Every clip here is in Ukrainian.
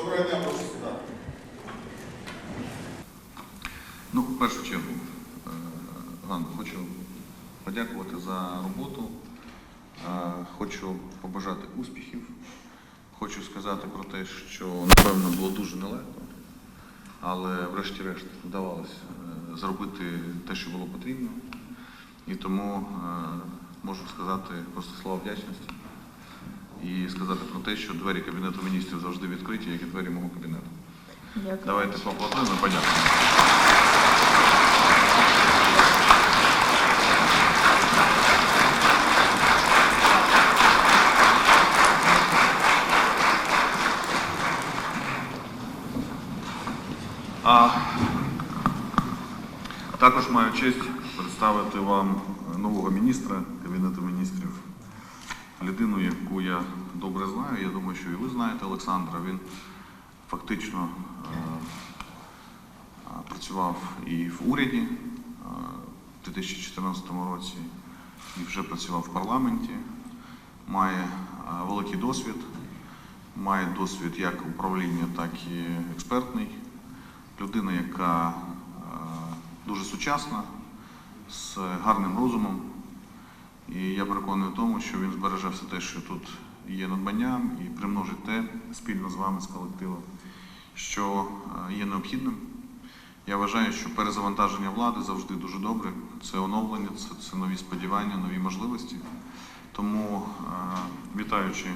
Доброго дня, прошу сідати. Ну, в першу чергу, е, Ганна, хочу подякувати за роботу. Е, хочу побажати успіхів. Хочу сказати про те, що, напевно, було дуже нелегко, але врешті-решт вдавалося е, зробити те, що було потрібно. І тому можу сказати просто слова вдячності і сказати про те, що двері Кабінету міністрів завжди відкриті, як і двері мого кабінету. Дякую. Давайте поаплодуємо і подякуємо. А також маю честь представити вам нового міністра Кабінету міністрів, людину, яку я добре знаю. Я думаю, що і ви знаєте Олександра. Він фактично е, е, працював і в уряді е, в 2014 році, і вже працював в парламенті, має великий досвід, має досвід як управління, так і експертний. Людина, яка дуже сучасна, з гарним розумом. І я переконаний в тому, що він збереже все те, що тут є надбанням, і примножить те спільно з вами, з колективом, що е, є необхідним. Я вважаю, що перезавантаження влади завжди дуже добре. Це оновлення, це, це нові сподівання, нові можливості. Тому, е, вітаючи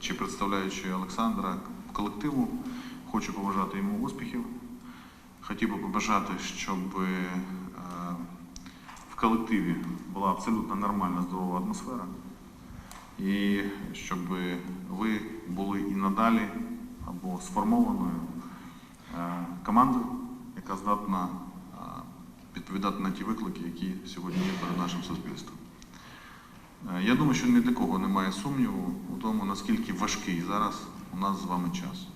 чи представляючи Олександра колективу, хочу побажати йому успіхів. Хотів би побажати, щоб е, колективі була абсолютно нормальна здорова атмосфера, і щоб ви були і надалі або сформованою е, командою, яка здатна е, відповідати на ті виклики, які сьогодні є перед нашим суспільством. Е, Я думаю, що ні для кого немає сумніву у тому, наскільки важкий зараз у нас з вами час.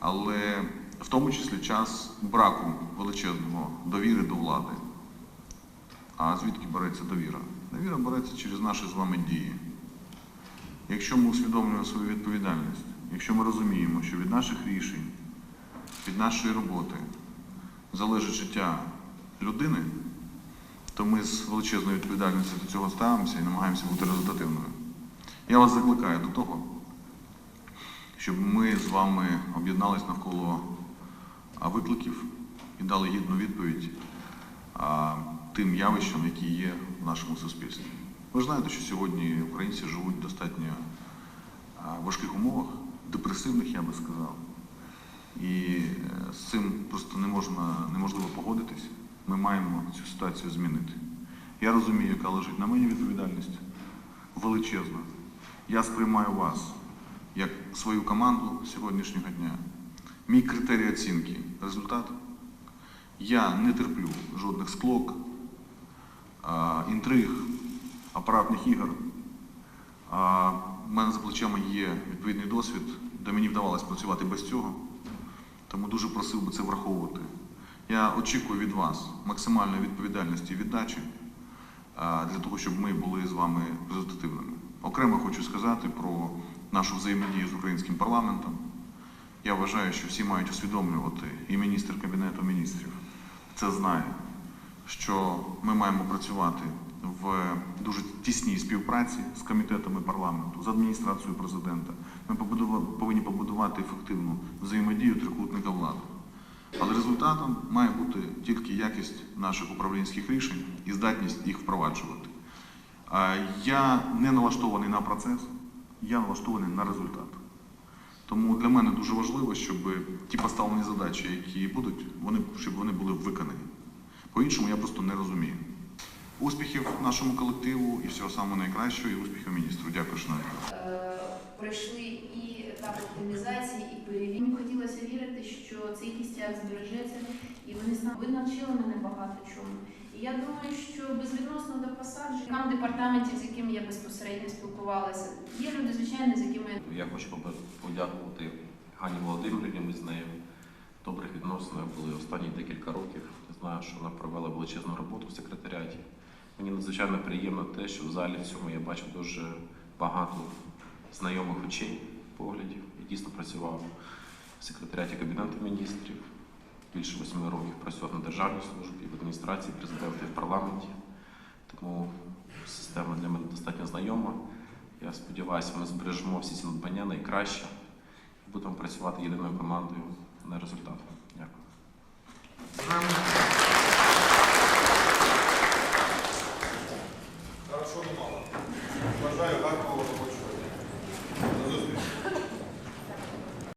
Але в тому числі час браку величезного довіри до влади. А звідки береться довіра? Довіра береться через наші з вами дії. Якщо ми усвідомлюємо свою відповідальність, якщо ми розуміємо, що від наших рішень, від нашої роботи залежить життя людини, то ми з величезною відповідальністю до цього ставимося і намагаємося бути результативними. Я вас закликаю до того, щоб ми з вами об'єднались навколо викликів і дали гідну відповідь тим явищам, які є в нашому суспільстві. Ви знаєте, що сьогодні українці живуть в достатньо важких умовах, депресивних, я би сказав. І е, з цим просто не можна, неможливо погодитись. Ми маємо цю ситуацію змінити. Я розумію, яка лежить на мені відповідальність величезна. Я сприймаю вас як свою команду сьогоднішнього дня. Мій критерій оцінки результат. Я не терплю жодних склок, інтриг, апаратних ігор. У мене за плечами є відповідний досвід, де мені вдавалося працювати без цього. Тому дуже просив би це враховувати. Я очікую від вас максимальної відповідальності і віддачі для того, щоб ми були з вами результативними. Окремо хочу сказати про нашу взаємодію з українським парламентом. Я вважаю, що всі мають усвідомлювати, і міністр Кабінету міністрів це знає, що ми маємо працювати в дуже тісній співпраці з комітетами парламенту, з адміністрацією президента. Ми повинні побудувати ефективну взаємодію трикутника влади. Але результатом має бути тільки якість наших управлінських рішень і здатність їх впроваджувати. Я не налаштований на процес, я налаштований на результат. Тому для мене дуже важливо, щоб ті поставлені задачі, які будуть, вони, щоб вони були виконані. По-іншому я просто не розумію. Успіхів нашому колективу і всього самого найкращого, і успіхів міністру. Дякую, шановні. Е, пройшли і етап оптимізації, і перевірки. Мені хотілося вірити, що цей кістяк збережеться, і вони ви навчили мене багато чому. І я думаю, що безвідносно до посаджень, там департаментів, з якими я безпосередньо спілкувалася, є люди, звичайно, з якими Я хочу подякувати Гані Володимирівні. Ми з нею відносинах були останні декілька років. Я знаю, що вона провела величезну роботу в секретаріаті. Мені надзвичайно приємно те, що в залі цьому я бачив дуже багато знайомих очей, поглядів. Я дійсно працював в секретаріаті Кабінету міністрів. більше восьми років працював на державній службі, в адміністрації президента і в парламенті. Тому система для мене достатньо знайома. Я сподіваюся, ми збережемо всі ці надбання найкраще і будемо працювати єдиною командою на результат. Thank you.